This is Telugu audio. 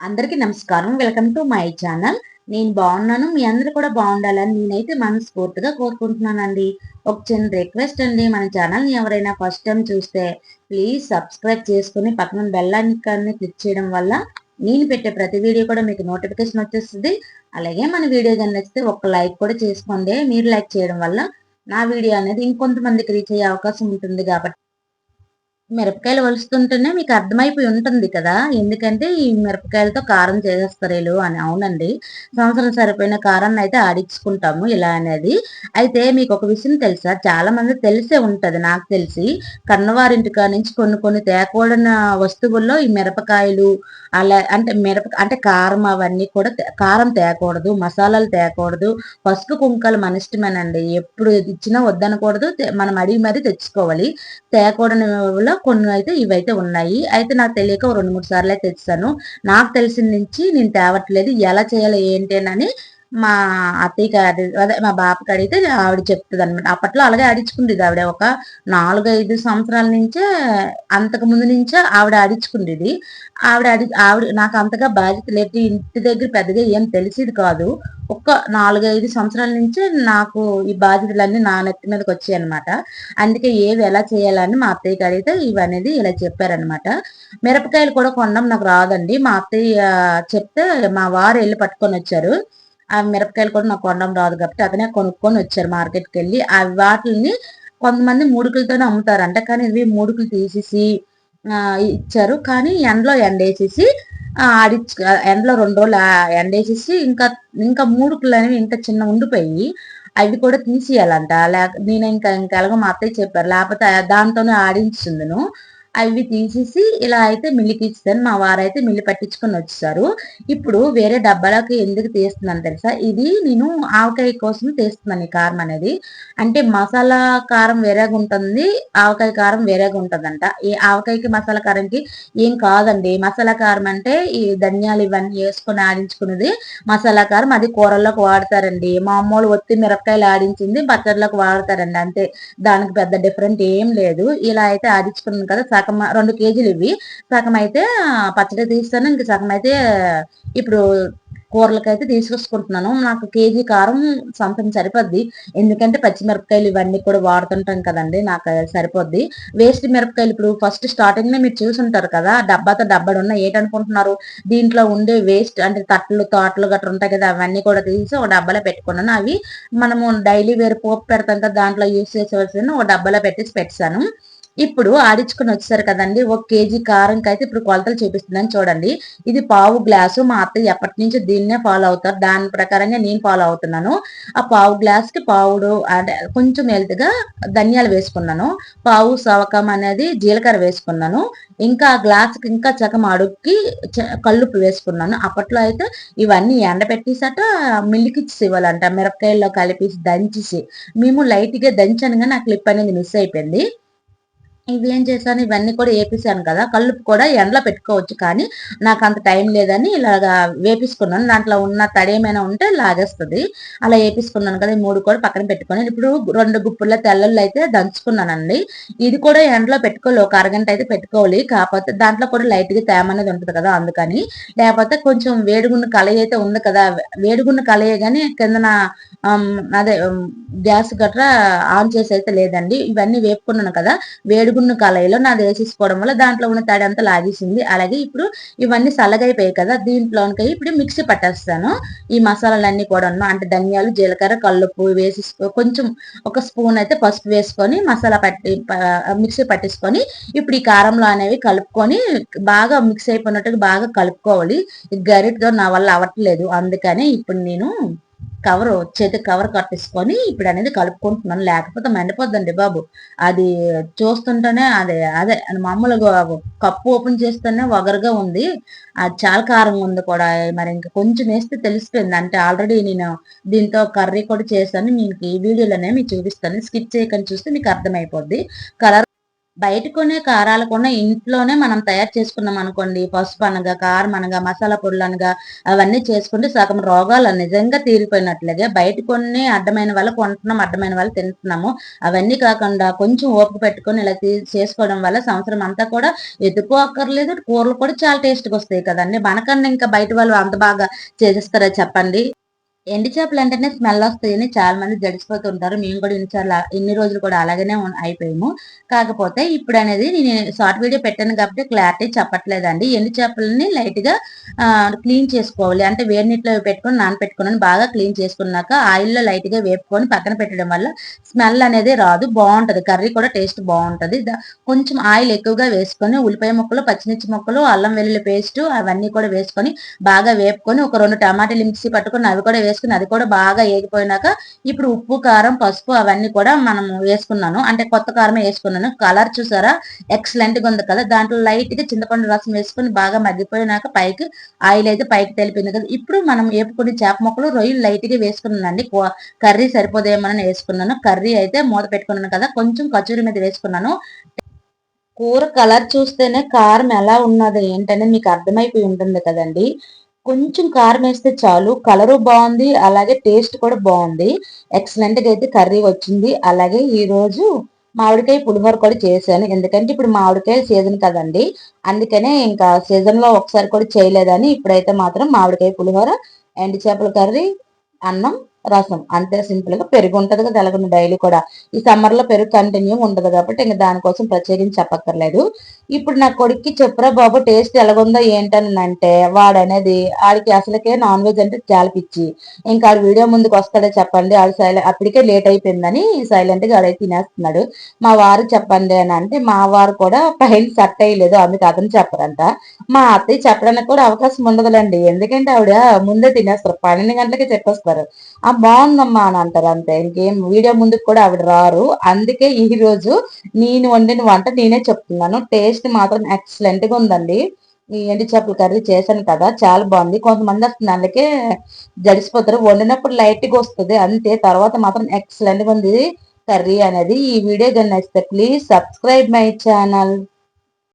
అందరికీ నమస్కారం. Welcome to my channel. నేను బాగున్నాను. మీ అందరూ కూడా బాగుండాలని నేనైతే మనస్ఫూర్తిగా కోరుకుంటున్నానండి. ఒక చిన్న రిక్వెస్ట్ అండి. మన ఛానల్ని ఎవరైనా ఫస్ట్ టైం చూస్తే ప్లీజ్ సబ్స్క్రైబ్ చేసుకుని పక్కన బెల్లాన్ని క్లిక్ చేయడం వల్ల నేను పెట్టే ప్రతి వీడియో కూడా మీకు నోటిఫికేషన్ వచ్చేస్తుంది. అలాగే మన వీడియో కానీ నచ్చితే ఒక లైక్ కూడా చేసుకోండి. మీరు లైక్ చేయడం వల్ల నా వీడియో అనేది ఇంకొంతమందికి రీచ్ అయ్యే అవకాశం ఉంటుంది కాబట్టి మిరపకాయలు వలుస్తుంటేనే మీకు అర్థమైపోయి ఉంటుంది కదా. ఎందుకంటే ఈ మిరపకాయలతో కారం చేసేస్తారు అని. అవునండి. సంవత్సరం సరిపోయిన కారాన్ని అయితే ఆడించుకుంటాము ఇలా అనేది. అయితే మీకు ఒక విషయం తెలుసా? చాలా మంది తెలిసే ఉంటది నాకు తెలిసి. కన్నవారింటి కాడ నుంచి కొన్ని కొన్ని తేకూడన వస్తువుల్లో ఈ మిరపకాయలు అలా అంటే మిరప అంటే కారం అవన్నీ కూడా కారం తేకూడదు మసాలాలు తేకూడదు. పసుపు కుంకాలు మన ఇష్టమేనండి. ఎప్పుడు ఇచ్చినా వద్దనకూడదు. మనం అడిగి మరీ తెచ్చుకోవాలి. తేకూడని కొన్ని అయితే ఇవైతే ఉన్నాయి. అయితే నాకు తెలియక రెండు మూడు సార్లు అయితే తెచ్చాను. నాకు తెలిసిన నుంచి నేను తేవట్లేదు. ఎలా చేయాలి ఏంటి అని మా అత్తయ్య అదే మా బాపకి అడిగితే ఆవిడ చెప్తుంది అనమాట అప్పట్లో అలాగే ఆడించుకుండేది ఆవిడ ఒక నాలుగైదు సంవత్సరాల నుంచే అంతకు ముందు నుంచే ఆవిడ ఆడించుకుండేది ఆవిడ అడి ఆవిడ నాకు అంతగా బాధ్యత లేదు. ఇంటి దగ్గర పెద్దగా ఏం తెలిసేది కాదు. ఒక్క నాలుగైదు సంవత్సరాల నుంచే నాకు ఈ బాధ్యతలన్నీ నా నెత్తి మీదకి వచ్చాయి అనమాట అందుకే ఏవి ఎలా చేయాలని మా అత్తయ్యకి అడిగితే ఇవనేది ఇలా చెప్పారనమాట మిరపకాయలు కూడా కొనడం నాకు రాదండి. మా అత్తయ్య చెప్తే మా వారు వెళ్ళి పట్టుకొని వచ్చారు. ఆ మిరపకాయలు కూడా నాకు కొనడం రాదు కాబట్టి అతనే కొనుక్కొని వచ్చారు మార్కెట్కి వెళ్ళి ఆ వాటిని కొంతమంది మూడుకులతోనే అమ్ముతారంట కానీ ఇవి మూడుకులు తీసేసి ఇచ్చారు. కానీ ఎండలో ఎండేసేసి ఆడిచ్చు ఎండలో రెండు రోజులు ఎండేసేసి ఇంకా ఇంకా మూడుకులు అనేవి ఇంకా చిన్న ఉండిపోయి అవి కూడా తీసేయాలంట. లేక నేను ఇంకా ఇంకా ఎలాగో మా అత్తయ్య చెప్పారు. లేకపోతే దాంతోనే ఆడించుందును అవి తీసేసి ఇలా అయితే మిల్లికి ఇచ్చాను మా వారైతే మిల్లి పట్టించుకొని వచ్చేసారు ఇప్పుడు వేరే డబ్బాలకి ఎందుకు తీస్తున్నాను తెలుసా? ఇది నేను ఆవకాయ కోసం తీస్తున్నాను ఈ కారం అనేది. అంటే మసాలా కారం వేరేగా ఉంటుంది ఆవకాయ కారం వేరేగా ఉంటుందంట. ఈ ఆవకాయకి మసాలా కారంకి ఏం కాదండి. మసాలా కారం అంటే ఈ ధనియాలు ఇవన్నీ వేసుకొని ఆడించుకున్నది మసాలా కారం. అది కూరల్లోకి వాడతారండి. మామూలు ఒత్తి మిరపకాయలు ఆడించింది పచ్చడిలోకి వాడతారండి అంతే. దానికి పెద్ద డిఫరెంట్ ఏం లేదు. ఇలా అయితే ఆడించుకున్నాను కదా సగం రెండు కేజీలు ఇవి సగం అయితే పచ్చడి తీస్తాను. ఇంక సగం అయితే ఇప్పుడు కూరలకైతే తీసుకొచ్చుకుంటున్నాను. నాకు కేజీ కారం సొంతం సరిపోద్ది. ఎందుకంటే పచ్చిమిరపకాయలు ఇవన్నీ కూడా వాడుతుంటాం కదండి నాకు సరిపోద్ది. వేస్ట్ మిరపకాయలు ఇప్పుడు ఫస్ట్ స్టార్టింగ్ మీరు చూసుంటారు కదా డబ్బాతో డబ్బాడు ఉన్న ఏంటనుకుంటున్నారు? దీంట్లో ఉండే వేస్ట్ అంటే తట్లు తోటలు గట్రా ఉంటాయి కదా అవన్నీ కూడా తీసి ఒక డబ్బాలో పెట్టుకున్నాను. అవి మనము డైలీ వేరు పోపు పెడతాం కదా దాంట్లో యూస్ చేసేవలసిన ఒక డబ్బాలో పెట్టేసి పెట్టాను. ఇప్పుడు ఆడించుకుని వచ్చారు కదండి. ఒక కేజీ కారంకి అయితే ఇప్పుడు కొలతలు చూపిస్తుందని చూడండి. ఇది పావు గ్లాసు. మా అత్తయ్య ఎప్పటి నుంచి దీన్నే ఫాలో అవుతారు. దాని ప్రకారంగా నేను ఫాలో అవుతున్నాను. ఆ పావు గ్లాస్కి పావుడు అంటే కొంచెం హెల్త్గా ధనియాలు వేసుకున్నాను. పావు సవకం అనేది జీలకర్ర వేసుకున్నాను. ఇంకా గ్లాస్కి ఇంకా చకం అడుక్కి కల్లుపు వేసుకున్నాను. అప్పట్లో అయితే ఇవన్నీ ఎండబెట్టేసట ఇచ్చేసి ఇవ్వాలంట. మిరపకాయల్లో కలిపేసి దంచేసి. మేము లైట్గా దంచాను కానీ ఆ క్లిప్ అనేది మిస్ అయిపోయింది. ఇవేం చేశాను? ఇవన్నీ కూడా వేపిసాను కదా. కలుపు కూడా ఎండలో పెట్టుకోవచ్చు కానీ నాకు అంత టైం లేదని ఇలాగా వేపించుకున్నాను దాంట్లో ఉన్న తడి ఏమైనా ఉంటే లాగేస్తుంది. అలా వేపించుకున్నాను కదా. మూడు కూడా పక్కన పెట్టుకొని ఇప్పుడు రెండు గుప్పుల తెల్లళ్ళు అయితే దంచుకున్నానండి. ఇది కూడా ఎండలో పెట్టుకోవాలి. ఒక అరగంట అయితే పెట్టుకోవాలి. కాకపోతే దాంట్లో కూడా లైట్గా తేమ అనేది ఉంటుంది కదా అందుకని. లేకపోతే కొంచెం వేడిగున్న కలయి అయితే ఉంది కదా. వేడిగున్న కలయే కానీ కిందన అదే గ్యాస్ గట్రా ఆన్ చేసి అయితే లేదండి. ఇవన్నీ వేపుకున్నాను కదా. వేడుగున్న కళాయిలో నాది వేసేసుకోవడం వల్ల దాంట్లో ఉన్న తడి అంతా లాగేసింది. అలాగే ఇప్పుడు ఇవన్నీ సల్లగైపోయాయి కదా. దీంట్లోనికి ఇప్పుడు మిక్సీ పట్టేస్తాను. ఈ మసాలాలన్నీ కూడా అంటే ధనియాలు జీలకర్ర కల్లుప్పు వేసి కొంచెం ఒక స్పూన్ అయితే పసుపు వేసుకొని మసాలా పట్టి మిక్సీ పట్టేసుకొని ఇప్పుడు ఈ కారంలో అనేవి కలుపుకొని బాగా మిక్స్ అయిపోయినట్టుగా బాగా కలుపుకోవాలి. గరిటగా నా వల్ల అవ్వట్లేదు. అందుకని ఇప్పుడు నేను కవర్ చేతి కవర్ కట్టేసుకొని ఇప్పుడు అనేది కలుపుకుంటున్నాను. లేకపోతే మండిపోద్దండి బాబు. అది చూస్తుంటేనే అదే అదే మామూలుగా కప్పు ఓపెన్ చేస్తేనే వగరుగా ఉంది. అది చాలా కారంగా ఉంది కూడా. మరి ఇంకా కొంచెం వేస్తే తెలిసిపోయింది. అంటే ఆల్రెడీ నేను దీంతో కర్రీ కూడా చేశాను. మీకు ఈ వీడియోలోనే మీకు చూపిస్తాను. స్కిప్ చేయకుండా చూస్తే మీకు అర్థమైపోద్ది. కలర్ బయట కొనే కారాలు కూడా ఇంట్లోనే మనం తయారు చేసుకున్నాం అనుకోండి. పసుపు అనగా కారం అనగా మసాలా పొడులు అనగా అవన్నీ చేసుకుంటే సగం రోగాలు నిజంగా తీరిపోయినట్లుగా బయట కొన్ని అడ్డమైన వల్ల కొంటున్నాం అడ్డమైన వల్ల తింటున్నాము. అవన్నీ కాకుండా కొంచెం ఓపిక పెట్టుకొని ఇలా చేసుకోవడం వల్ల సంవత్సరం అంతా కూడా ఎత్తుకోక్కర్లేదు కూరలు కూడా చాలా టేస్ట్గా వస్తాయి కదండి. మనకన్నా ఇంకా బయట వాళ్ళు అంత బాగా చేసేస్తారా చెప్పండి? ఎండి చేపలు అంటేనే స్మెల్ వస్తాయని చాలా మంది జడిసిపోతుంటారు. మేము కూడా ఇన్నిసార్లు ఇన్ని రోజులు కూడా అలాగనే అయిపోయాము. కాకపోతే ఇప్పుడు అనేది నేను షార్ట్ వీడియో పెట్టాను కాబట్టి క్లారిటీ చెప్పట్లేదండి. ఎండి చేపలని లైట్గా క్లీన్ చేసుకోవాలి. అంటే వేడి నీటిలో పెట్టుకొని నానపెట్టుకున్నాను బాగా క్లీన్ చేసుకున్నాక ఆయిల్లో లైట్గా వేపుకొని పక్కన పెట్టడం వల్ల స్మెల్ అనేది రాదు బాగుంటది. కర్రీ కూడా టేస్ట్ బాగుంటది. కొంచెం ఆయిల్ ఎక్కువగా వేసుకొని ఉల్లిపాయ ముక్కలు పచ్చిమిర్చి ముక్కలు అల్లం వెల్లుల్లి పేస్ట్ అవన్నీ కూడా వేసుకొని బాగా వేపుకొని ఒక రెండు టమాటాలు మిక్సీ పట్టుకొని అవి కూడా వేసుకొని వేసుకుని అది కూడా బాగా ఏగిపోయినాక ఇప్పుడు ఉప్పు కారం పసుపు అవన్నీ కూడా మనం వేసుకున్నాను. అంటే కొత్త కారమే వేసుకున్నాను. కలర్ చూసారా? ఎక్సలెంట్గా ఉంది కదా. దాంట్లో లైట్గా చింతపండు రసం వేసుకుని బాగా మగ్గిపోయినాక పైకి ఆయిల్ అయితే పైకి తెలిపింది కదా. ఇప్పుడు మనం వేపుకుని చేప మొక్కలు రొయ్యలు లైట్గా వేసుకున్నానండి. కర్రీ సరిపోదేమని వేసుకున్నాను. కర్రీ అయితే మూత పెట్టుకున్నాను కదా. కొంచెం కచూరి మీద వేసుకున్నాను. కూర కలర్ చూస్తేనే కారం ఎలా ఉన్నది ఏంటనేది మీకు అర్థమైపోయి ఉంటుంది కదండి. కొంచెం కారం వేస్తే చాలు. కలరు బాగుంది. అలాగే టేస్ట్ కూడా బాగుంది. ఎక్సలెంట్గా అయితే కర్రీ వచ్చింది. అలాగే ఈ రోజు మామిడికాయ పులిహోర కూడా చేశాను. ఎందుకంటే ఇప్పుడు మామిడికాయ సీజన్ కదండి. అందుకనే ఇంకా సీజన్లో ఒకసారి కూడా చేయలేదని ఇప్పుడైతే మాత్రం మామిడికాయ పులిహోర ఎండి చేపల కర్రీ అన్నం రసం. అంతే సింపుల్గా పెరుగు ఉంటది కదా ఎలాగ డైలీ కూడా. ఈ సమ్మర్లో పెరుగు కంటిన్యూ ఉండదు కాబట్టి ఇంకా దానికోసం ప్రత్యేకించి చెప్పక్కర్లేదు. ఇప్పుడు నా కొడుక్కి చెప్పురా బాబు టేస్ట్ ఎలాగుందో ఏంటని అంటే వాడు అనేది ఆడికి అసలుకే నాన్ వెజ్ అంటే చాలా పిచ్చి. ఇంకా ఆడు వీడియో ముందుకు వస్తాడే చెప్పండి ఆడు సైలెంట్ అప్పటికే లేట్ అయిపోయిందని సైలెంట్గా ఆడైతే తినేస్తున్నాడు. మా వారు చెప్పండి అని అంటే మా వారు కూడా పైన సెట్ అయ్యలేదు ఆమెకు అతను చెప్పరంట. మా అత్తయ్య చెప్పడానికి కూడా అవకాశం ఉండదులేండి ఎందుకంటే ఆవిడ ముందే తినేస్తారు పన్నెండు గంటలకే చెప్పేస్తారు. ఆ బాగుందమ్మా అని అంటారు అంతే. ఇంకేం వీడియో ముందుకు కూడా ఆవిడ రారు. అందుకే ఈ రోజు నేను వండిన వంట నేనే చెప్తున్నాను. టేస్ట్ మాత్రం ఎక్సలెంట్గా ఉందండి. ఈ ఎండి చేపల కర్రీ చేశాను కదా చాలా బాగుంది. కొంతమంది వస్తుంది అందుకే జడిసిపోతారు. వండినప్పుడు లైట్గా వస్తుంది అంతే. తర్వాత మాత్రం ఎక్సలెంట్గా ఉంది కర్రీ అనేది. ఈ వీడియో కానీ నచ్చితే ప్లీజ్ సబ్స్క్రైబ్ మై ఛానల్.